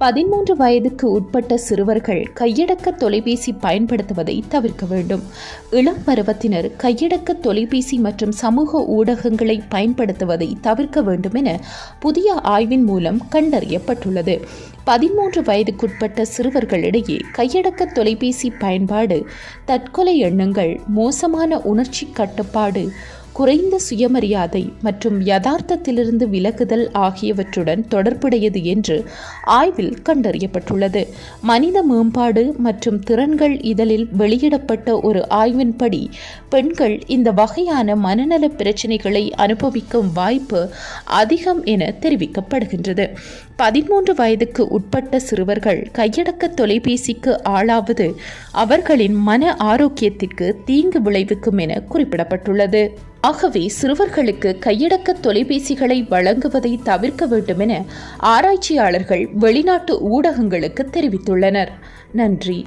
பதிமூன்று வயதுக்கு உட்பட்ட சிறுவர்கள் கையடக்க தொலைபேசி பயன்படுத்துவதை தவிர்க்க வேண்டும். இளம் பருவத்தினர் கையடக்க தொலைபேசி மற்றும் சமூக ஊடகங்களை பயன்படுத்துவதை தவிர்க்க வேண்டும் என புதிய ஆய்வின் மூலம் கண்டறியப்பட்டுள்ளது. பதிமூன்று வயதுக்குட்பட்ட சிறுவர்களிடையே கையடக்க தொலைபேசி பயன்பாடு தற்கொலை எண்ணங்கள் மோசமான உணர்ச்சி கட்டுப்பாடு குறைந்த சுயமரியாதை மற்றும் யதார்த்தத்திலிருந்து விலகுதல் ஆகியவற்றுடன் தொடர்புடையது என்று ஆய்வில் கண்டறியப்பட்டுள்ளது. மனித மேம்பாடு மற்றும் திறன்கள் இதழில் வெளியிடப்பட்ட ஒரு ஆய்வின்படி பெண்கள் இந்த வகையான மனநல பிரச்சினைகளை அனுபவிக்கும் வாய்ப்பு அதிகம் என தெரிவிக்கப்படுகின்றது. பதிமூன்று வயதுக்கு உட்பட்ட சிறுவர்கள் கையடக்க தொலைபேசிக்கு ஆளாவது அவர்களின் மன ஆரோக்கியத்திற்கு தீங்கு விளைவிக்கும் என குறிப்பிடப்பட்டுள்ளது. ஆகவே சிறுவர்களுக்கு கையடக்க தொலைபேசிகளை வழங்குவதை தவிர்க்க வேண்டும் என ஆராய்ச்சியாளர்கள் வெளிநாட்டு ஊடகங்களுக்கு தெரிவித்துள்ளனர். நன்றி.